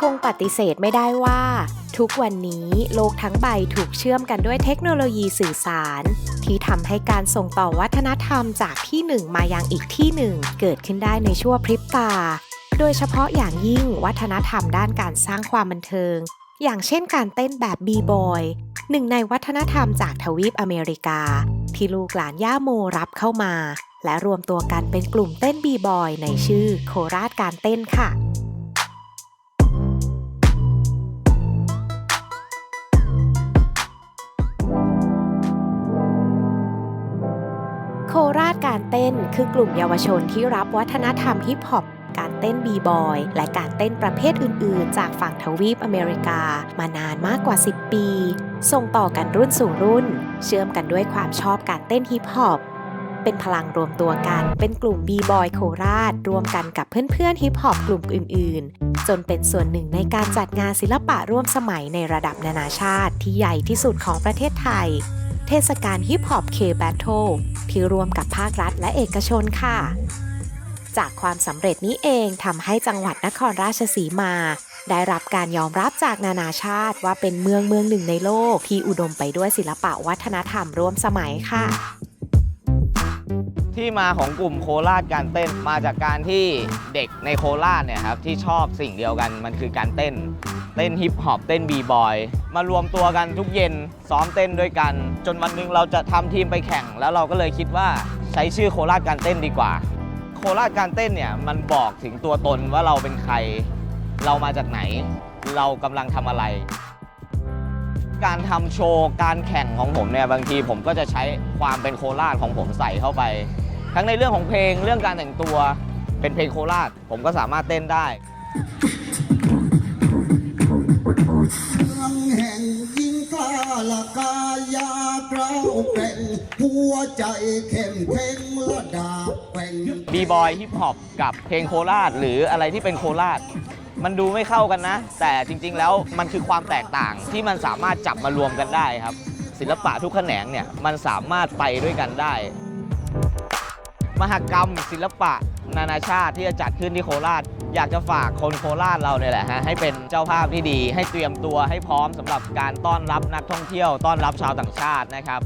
คงปฏิเสธไม่ได้ว่า ทุกวันนี้โลกทั้งใบถูกเชื่อมกันด้วยเทคโนโลยีสื่อสาร ที่ทำให้การส่งต่อวัฒนธรรมจากที่หนึ่งมายังอีกที่หนึ่งเกิดขึ้นได้ในชั่วพริบตา โดยเฉพาะอย่างยิ่งวัฒนธรรมด้านการสร้างความบันเทิง อย่างเช่นการเต้นแบบบีบอยหนึ่งในวัฒนธรรมจากทวีปอเมริกา ที่ลูกหลานย่าโมรับเข้ามา และรวมตัวกันเป็นกลุ่มเต้นบีบอยในชื่อโคราชการเต้นค่ะ การเต้นคือกลุ่มเยาวชนที่รับวัฒนธรรมฮิปฮอปการเต้นบีบอยและการเต้นประเภทอื่น ๆ จากฝั่งทวีปอเมริกา มานานมากกว่า 10 ปี ส่งต่อกันรุ่นสู่รุ่น เชื่อมกันด้วยความชอบการเต้นฮิปฮอปเป็นพลังรวมตัวกัน เป็นกลุ่มบีบอยโคราช รวมกันกับเพื่อนๆฮิปฮอปกลุ่มอื่น ๆ จนเป็นส่วนหนึ่งในการจัดงานศิลปะร่วมสมัยในระดับนานาชาติที่ใหญ่ที่สุดของประเทศไทย เทศกาลฮิปฮอปเคแบทเทิลที่รวมกับภาครัฐและเอกชนค่ะ จากความสำเร็จนี้เองทำให้จังหวัดนครราชสีมา ได้รับการยอมรับจากนานาชาติว่าเป็นเมืองเมืองหนึ่งในโลก ที่อุดมไปด้วยศิลปะวัฒนธรรมร่วมสมัยค่ะ ที่มาของกลุ่มโคราชการเต้นมาจากการที่เด็กในโคราชเนี่ยครับที่ชอบสิ่งเดียวกันมันคือการเต้น เต้นฮิปฮอปเต้นบีบอยมารวมตัวกันทุกเย็นซ้อมเต้นด้วยกัน จนวันหนึ่งเราจะทำทีมไปแข่ง แล้วเราก็เลยคิดว่าใช้ชื่อโคราชการเต้นดีกว่า โคราชการเต้นเนี่ยมันบอกถึงตัวตนว่าเราเป็นใคร เรามาจากไหน เรากำลังทำอะไร การทำโชว์การแข่งของผมเนี่ยบางทีผมก็จะใช้ความเป็นโคราชของผมใส่เข้าไป ทั้งในเรื่องของเพลงเรื่องการแต่งตัว เป็นเพลงโคราช ผมก็สามารถเต้นได้เมืองแห่งยิงกล้าละกายาเกล้าวแกร่งหัวใจเข้มแข็งระดาบแกว่งบีบอยฮิปฮอปกับเพลงโคราช หรืออะไรที่เป็นโคราช มันดูไม่เข้ากันนะ แต่จริง ๆ แล้วมันคือความแตกต่างที่มันสามารถจับมารวมกันได้ครับ ศิลปะทุกแขนงเนี่ยมันสามารถไปด้วยกันได้ มหกรรม ศิลปะ นานาชาติที่จะจัดขึ้นที่โคราช อยากจะฝากคนโคราชเราเนี่ยแหละฮะให้เป็นเจ้าภาพที่ดี ให้เตรียมตัวให้พร้อมสำหรับการต้อนรับนักท่องเที่ยว ต้อนรับชาวต่างชาตินะครับ